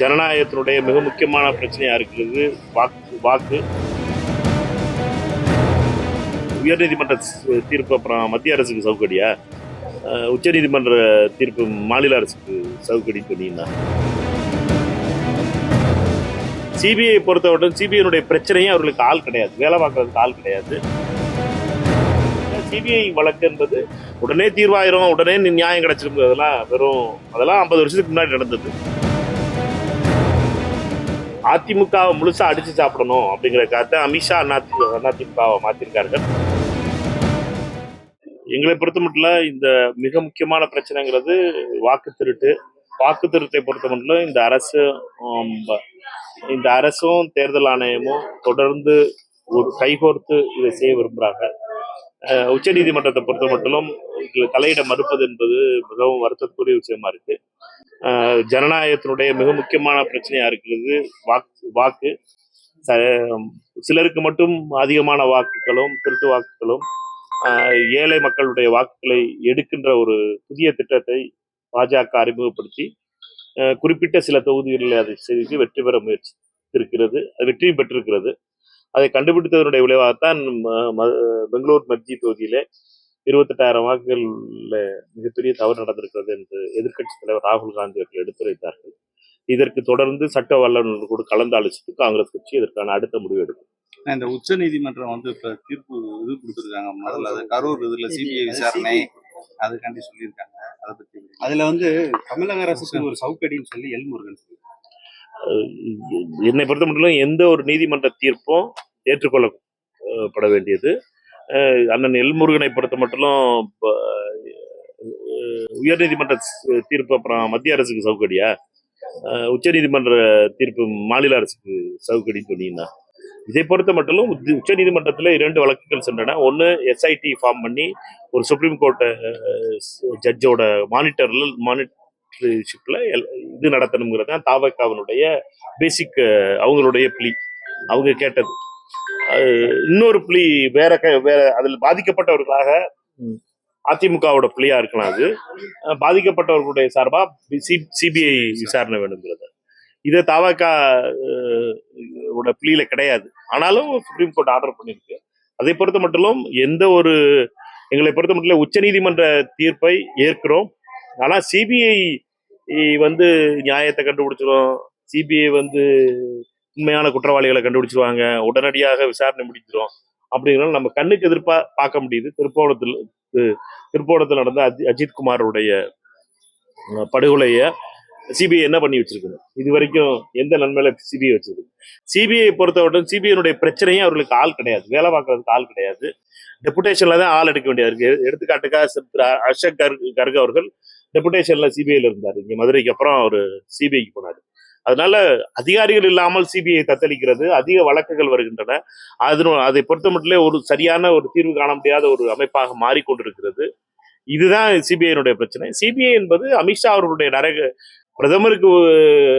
ஜனநாயகத்தினுடைய மிக முக்கியமான பிரச்சனையா இருக்கிறது வாக்கு வாக்கு. உயர்நீதிமன்ற தீர்ப்பு அப்புறம் மத்திய அரசுக்கு சவுக்கடியா? உச்சநீதிமன்ற தீர்ப்பு மாநில அரசுக்கு சவுக்கடி சொன்னீங்கன்னா. சிபிஐ பொறுத்தவரைக்கும் சிபிஐனுடைய பிரச்சனையே அவர்களுக்கு ஆள் கிடையாது. வேலை பார்க்கறதுக்கு ஆள் கிடையாது. சிபிஐ வழக்கு என்பது உடனே தீர்வாயிரும் உடனே நியாயம் கிடைச்சிரும் அதெல்லாம் வெறும் அதெல்லாம் ஐம்பது வருஷத்துக்கு முன்னாடி நடந்தது. அதிமுகவை முழுசா அடிச்சு சாப்பிடணும் அப்படிங்கறதுக்காக அமித்ஷா அதிமுகவை மாத்திருக்கார்கள் எங்களை பொறுத்த மட்டும் இந்த மிக முக்கியமான பிரச்சனைங்கிறது வாக்கு திருட்டு. வாக்கு திருட்டை பொறுத்த மட்டும் இந்த அரசு இந்த அரசும் தேர்தல் ஆணையமும் தொடர்ந்து ஒரு கைகோர்த்து இதை செய்ய விரும்புகிறாங்க உச்ச நீதிமன்றத்தை பொறுத்த மட்டும் இதுல தலையிட மறுப்பது என்பது மிகவும் வருத்தத்துக்குரிய விஷயமா இருக்குது ஜனநாயகத்தினுடைய மிக முக்கியமான பிரச்சனையா இருக்கிறது வாக்கு வாக்கு. சிலருக்கு மட்டும் அதிகமான வாக்குகளும் திருட்டு வாக்குகளும் ஆஹ், ஏழை மக்களுடைய வாக்குகளை எடுக்கின்ற ஒரு புதிய திட்டத்தை பாஜக அறிமுகப்படுத்தி குறிப்பிட்ட சில தொகுதிகளில் அதை செய்து வெற்றி பெற முயற்சி இருக்கிறது அது வெற்றியும் பெற்றிருக்கிறது. அதை கண்டுபிடித்ததனுடைய விளைவாகத்தான் பெங்களூர் மத்திய தொகுதியிலே இருபத்தெட்டாயிரம் வாக்குகள்ல மிகப்பெரிய தவறு நடந்திருக்கிறது என்று எதிர்க்கட்சி தலைவர் ராகுல் காந்தி அவர்கள் எடுத்துரைத்தார்கள். இதற்கு தொடர்ந்து சட்ட வல்லுநர்கள் கூட கலந்து ஆலோசித்து காங்கிரஸ் கட்சி இதற்கான அடுத்த முடிவு எடுக்கும். இந்த உச்ச நீதிமன்றம் வந்து இப்ப தீர்ப்பு இது கொடுத்துருக்காங்க. முதல்ல அது கரூர் இதுல சிபிஐ விசாரணை அதுக்காண்டி சொல்லியிருக்காங்க. அதை பத்தி அதுல வந்து தமிழக அரசுக்கு ஒரு சவுக்கடின்னு சொல்லி எல் முருகன். அஹ் என்னை பொறுத்த மட்டும் எந்த ஒரு நீதிமன்ற தீர்ப்பும் ஏற்றுக்கொள்ளப்பட வேண்டியது. அண்ணன் எல்முருகனை பொறுத்த மட்டும் உயர்நீதிமன்ற தீர்ப்பு அப்புறம் மத்திய அரசுக்கு சவுக்கடியா? உச்சநீதிமன்ற தீர்ப்பு மாநில அரசுக்கு சவுக்கடி சொன்னீங்கன்னா. இதை பொறுத்த மட்டும் உச்ச நீதிமன்றத்தில் இரண்டு வழக்குகள் சென்றன. ஒன்று எஸ்ஐடி ஃபார்ம் பண்ணி ஒரு சுப்ரீம் கோர்ட்டை ஜட்ஜோட மானிட்டரில் மானிட்டர்ஷிப்பில் இது நடத்தணுங்கிறது தான் தாவக்காவினுடைய பேசிக் அவங்களுடைய பிளி அவங்க கேட்டது. இன்னொரு பிளி வேற க- வேற அதில் பாதிக்கப்பட்டவர்களாக அதிமுகவோட பிள்ளையா இருக்கலாம் அது. பாதிக்கப்பட்டவர்களுடைய சார்பா சிபிஐ விசாரணை வேணுங்கிறது. இது தாவக்கா ஓட பிள்ளையில கிடையாது. ஆனாலும் சுப்ரீம் கோர்ட் ஆர்டர் பண்ணிருக்கு. அதை பொறுத்த மட்டும் எந்த ஒரு எங்களை பொறுத்த மட்டும் உச்சநீதிமன்ற தீர்ப்பை ஏற்கிறோம். ஆனா சிபிஐ வந்து நியாயத்தை கண்டுபிடிச்சிரும். சிபிஐ வந்து உண்மையான குற்றவாளிகளை கண்டுபிடிச்சிருவாங்க. உடனடியாக விசாரணை முடிச்சிடும் அப்படிங்கிறனால நம்ம கண்ணுக்கு எதிர்ப்பா பார்க்க முடியுது. திருப்போணத்தில் திருப்போணத்தில் நடந்த அஜி- அஜித் குமாரோடைய படுகொலையை சிபிஐ என்ன பண்ணி வச்சிருக்கணும் இது வரைக்கும் எந்த நன்மையில சிபிஐ வச்சிருக்கு சிபிஐ பொறுத்தவரைக்கும் சிபிஐனுடைய பிரச்சனையும் அவர்களுக்கு ஆள் கிடையாது. வேலை பார்க்கறதுக்கு ஆள் கிடையாது. டெபுடேஷன்ல தான் ஆள் எடுக்க வேண்டியது இருக்கு. எடுத்துக்காட்டுக்காக திரு அஷக் கர்க் கர்க் அவர்கள் டெபுடேஷன்ல சிபிஐல இருந்தார். இங்க மதுரைக்கு அப்புறம் அவர் சிபிஐக்கு போனார். அதனால அதிகாரிகள் இல்லாமல் சிபிஐ தத்தளிக்கிறது அதிக வழக்குகள் வருகின்றன. அது அதை பொறுத்த மட்டும் ஒரு சரியான ஒரு தீர்வு காண முடியாத ஒரு அமைப்பாக மாறிக்கொண்டிருக்கிறது. இதுதான் சிபிஐனுடைய பிரச்சனை. சிபிஐ என்பது அமித்ஷா அவர்களுடைய நரக பிரதமருக்கு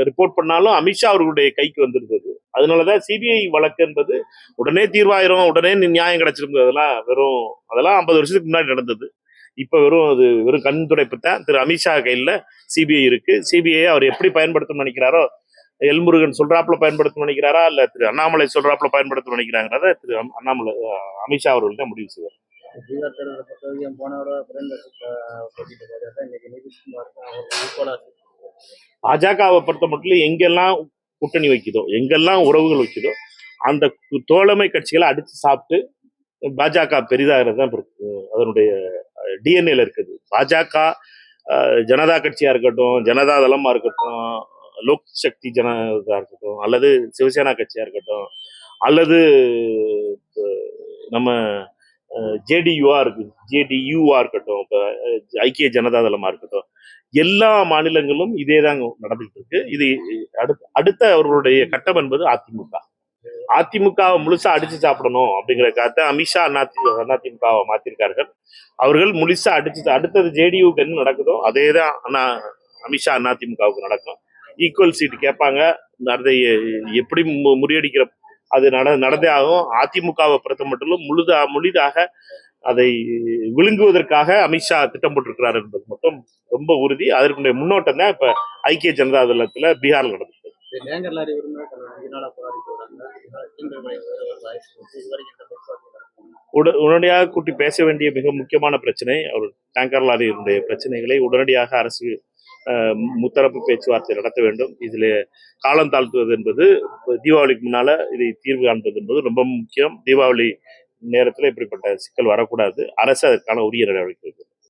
ரிப்போர்ட் பண்ணாலும் அமித்ஷா அவர்களுடைய கைக்கு வந்திருந்தது. அதனாலதான் சிபிஐ வழக்கு என்பது உடனே தீர்வாயிரும் உடனே நியாயம் கிடைச்சிரும் அதெல்லாம் வெறும் அதெல்லாம் ஐம்பது வருஷத்துக்கு முன்னாடி நடந்தது. இப்ப வெறும் அது வெறும் கண் துடைப்பு தான் திரு அமித்ஷா கையில சிபிஐ இருக்கு சிபிஐ அவர் எப்படி பயன்படுத்தணும்னு நினைக்கிறாரோ எல்முருகன் சொல்றாப்புல பயன்படுத்தணும்னு நினைக்கிறாரா இல்ல திரு அண்ணாமலை சொல்றாப்புல பயன்படுத்தணும்னு நினைக்கிறாங்கிறத திரு அண்ணாமலை அமித்ஷா அவர்கள் தான் முடிவு செய்வார் பீகார் தேர்தலை பொறுத்த வரைக்கும் போன விட குறைந்த போட்டிட்டு பார்த்தா இன்னைக்கு நிதிஷ்குமார் அவர் ஈக்குவலாக பாஜகவை பொறுத்த மட்டும் எங்கெல்லாம் கூட்டணி வைக்குதோ எங்கெல்லாம் உறவுகள் வைக்குதோ அந்த தோழமை கட்சிகளை அடிச்சு சாப்பிட்டு பாஜக பெரிதாகிறது தான் இருக்கு. அதனுடைய டிஎன்ஏல இருக்குது. பாஜக ஜனதா கட்சியா இருக்கட்டும் ஜனதா தளமா இருக்கட்டும் லோக் சக்தி ஜனதா இருக்கட்டும் அல்லது சிவசேனா கட்சியா இருக்கட்டும் அல்லது நம்ம ஜேடியூவா இருக்கு ஜேடியூவா இருக்கட்டும் இப்போ ஐக்கிய ஜனதா தளமா இருக்கட்டும் எல்லா மாநிலங்களும் இதே தான் நடந்துட்டு இருக்கு. இது அடுத்த அடுத்த அவர்களுடைய கட்டம் என்பது அதிமுக. அதிமுகவை முழுசா அடிச்சு சாப்பிடணும் அப்படிங்கறதுக்காக அமித்ஷா அதிமுகவை மாத்திருக்கார்கள். அவர்கள் முழுசா அடிச்சு அடுத்தது ஜேடியூக்கு என்ன நடக்குதோ அதே தான் அண்ணா அமித்ஷா அதிமுகவுக்கு நடக்கும். ஈக்குவல் சீட் கேட்பாங்க. அதை எப்படி மு- முறியடிக்கிற அது நட நடந்தே ஆகும். அதிமுகவை பொறுத்த மட்டும் முழுதா முழுதாக அதை விழுங்குவதற்காக அமித்ஷா திட்டம் போட்டிருக்கிறார் என்பது மட்டும் ரொம்ப உறுதி. அதற்குடைய முன்னோட்டம் தான் இப்ப ஐக்கிய ஜனதா தளத்துல பீகார்ல நடந்தது லேங்கர் லாரி உரிமையாக உடனடியாக கூட்டி பேச வேண்டிய மிக முக்கியமான பிரச்சனை அவர் டேங்கர் லாரியினுடைய பிரச்சனைகளை உடனடியாக அரசு முத்தரப்பு பேச்சுவார்த்தை நடத்த வேண்டும். இதில் காலம் தாழ்த்துவது என்பது தீபாவளிக்கு முன்னால இதை தீர்வு காண்பது என்பது ரொம்ப முக்கியம். தீபாவளி நேரத்தில் இப்படிப்பட்ட சிக்கல் வரக்கூடாது. அரசு அதற்கான உரிய நடவடிக்கை